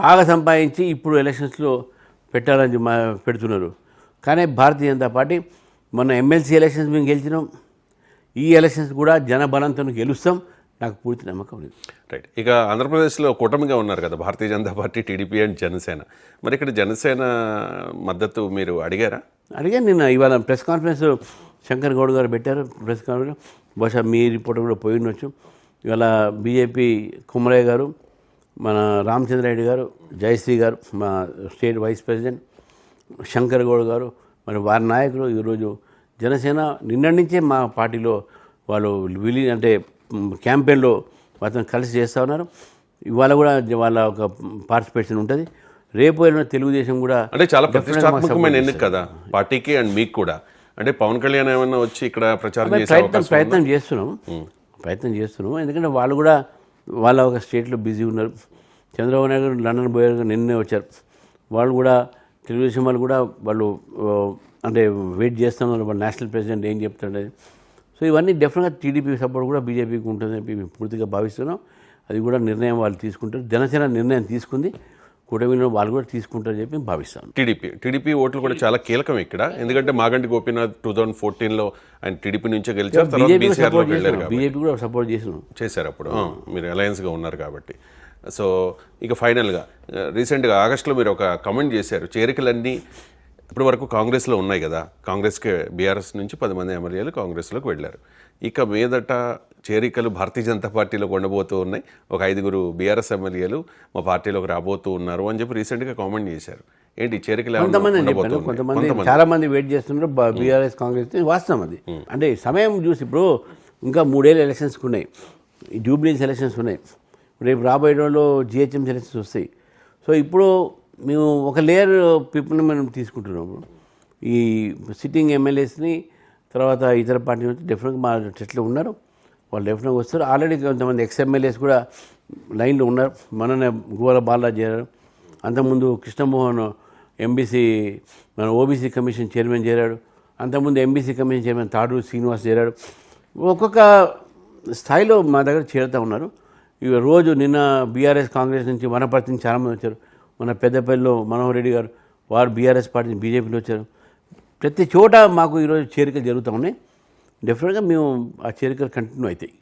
బాగా సంపాదించి ఇప్పుడు ఎలక్షన్స్లో పెట్టాలని పెడుతున్నారు. కానీ భారతీయ జనతా పార్టీ మొన్న ఎమ్మెల్సీ ఎలక్షన్స్ మేము గెలిచినాం. ఈ ఎలక్షన్స్ కూడా జనబలంతో గెలుస్తాం. నాకు పూర్తి నమ్మకం ఉంది రైట్ ఇక ఆంధ్రప్రదేశ్లో కూటమిగా ఉన్నారు కదా Bharatiya Janata party TDP and Janasena. మరి ఇక్కడ జనసేన మద్దతు మీరు అడిగారా? అడిగాను నిన్న ఇవాళ ప్రెస్ కాన్ఫరెన్స్ శంకర్ గౌడ్ గారు పెట్టారు. ప్రెస్ కాన్ఫరెన్స్ బహుశా మీ రిపోర్ట్ కూడా పోయి ఉండొచ్చు. ఇవాళ బీజేపీ కుమరయ్య గారు మన రామచంద్రారెడ్డి గారు జయశ్రీ గారు మా state vice president Shankar Goud గారు మరి వారి నాయకులు ఈరోజు జనసేన నిన్నటి నుంచే మా పార్టీలో వాళ్ళు విలి అంటే క్యాంపెయిన్లో అతను కలిసి చేస్తూ ఉన్నారు. ఇవాళ కూడా వాళ్ళ ఒక పార్టిసిపేషన్ ఉంటుంది. రేపు వెళ్ళిన తెలుగుదేశం కూడా అంటే చాలా ప్రతిష్టాత్మకమైన ఎన్నిక కదా పార్టీకి అండ్ మీకు కూడా. అంటే పవన్ కళ్యాణ్ ఏమన్నా వచ్చి ఇక్కడ ప్రచారం ప్రయత్నం ప్రయత్నం చేస్తున్నాం. ప్రయత్నం చేస్తున్నాం. ఎందుకంటే వాళ్ళు కూడా వాళ్ళ ఒక స్టేట్లో బిజీ ఉన్నారు. చంద్రబాబు నాయుడు గారు లండన్ పోయారు నిన్నే వచ్చారు. వాళ్ళు కూడా తెలుగుదేశం వాళ్ళు కూడా వాళ్ళు అంటే వెయిట్ చేస్తున్నారు. వాళ్ళు నేషనల్ ప్రెసిడెంట్ ఏం చెప్తాడని సో ఇవన్నీ డెఫినెట్గా టీడీపీ సపోర్ట్ కూడా బీజేపీకి ఉంటుందని మేము పూర్తిగా భావిస్తున్నాం. అది కూడా నిర్ణయం వాళ్ళు తీసుకుంటారు. జనసేన నిర్ణయం తీసుకుంది. కూటమిలో వాళ్ళు కూడా తీసుకుంటారని చెప్పి మేము భావిస్తాం టీడీపీ టీడీపీ ఓట్లు కూడా చాలా కీలకం ఇక్కడ. ఎందుకంటే మాగంటి గోపీనాథ్ టూ థౌసండ్ ఫోర్టీన్లో ఆయన టీడీపీ నుంచే గెలిచారు తర్వాత బీజేపీ కూడా సపోర్ట్ చేస్తున్నాం చేశారు అప్పుడు. మీరు అలయన్స్గా ఉన్నారు కాబట్టి. సో ఇక ఫైనల్గా రీసెంట్గా ఆగస్టులో మీరు ఒక కమెంట్ చేశారు. చేరికలన్నీ ఇప్పటి వరకు కాంగ్రెస్లో ఉన్నాయి కదా. కాంగ్రెస్కి బీఆర్ఎస్ నుంచి పది మంది ఎమ్మెల్యేలు కాంగ్రెస్లోకి వెళ్ళారు. ఇక మీదట చేరికలు భారతీయ జనతా పార్టీలోకి ఉండబోతూ ఉన్నాయి. ఒక ఐదుగురు బీఆర్ఎస్ ఎమ్మెల్యేలు మా పార్టీలోకి రాబోతూ ఉన్నారు అని చెప్పి రీసెంట్గా కామెంట్ చేశారు. ఏంటి చేరికలు కొంతమంది? కొంతమంది చాలా మంది వెయిట్ చేస్తున్నారు. బీఆర్ఎస్ కాంగ్రెస్ వాస్తవం అది. అంటే సమయం చూసి ఇప్పుడు ఇంకా మూడేళ్ళు ఎలక్షన్స్ ఉన్నాయి. ఈ జూబ్లీస్ ఎలక్షన్స్ ఉన్నాయి. రేపు రాబోయే రోజుల్లో జిహెచ్ఎంసీ ఎలక్షన్స్ వస్తాయి. సో ఇప్పుడు మేము ఒక లేయర్ పీపుల్ని మనం తీసుకుంటున్నాం ఈ సిట్టింగ్ ఎమ్మెల్యేస్ని తర్వాత ఇతర పార్టీ నుంచి డెఫినెట్గా మా చెట్లు ఉన్నారు. వాళ్ళు డెఫినెట్గా వస్తారు. ఆల్రెడీ కొంతమంది ఎక్స్ ఎమ్మెల్యేస్ కూడా లైన్లో ఉన్నారు. మననే గోల బాలరాజ్ చేరారు అంతకుముందు కృష్ణమోహన్ ఎంబీసీ మన ఓబీసీ కమిషన్ చైర్మన్ చేరాడు. అంతకుముందు ఎంబీసీ కమిషన్ చైర్మన్ తాడు శ్రీనివాస్ చేరాడు. ఒక్కొక్క స్థాయిలో మా దగ్గర చేరుతూ ఉన్నారు. ఇక రోజు నిన్న బీఆర్ఎస్ కాంగ్రెస్ నుంచి వనపర్తి నుంచి చాలామంది వచ్చారు. మన పెద్దపల్లిలో మనోహర్ రెడ్డి గారు వారు బీఆర్ఎస్ పార్టీ బీజేపీలో వచ్చారు ప్రతి చోట మాకు ఈరోజు చేరికలు జరుగుతూ ఉన్నాయి. డెఫినెట్గా మేము ఆ చేరికలు కంటిన్యూ అవుతాయి.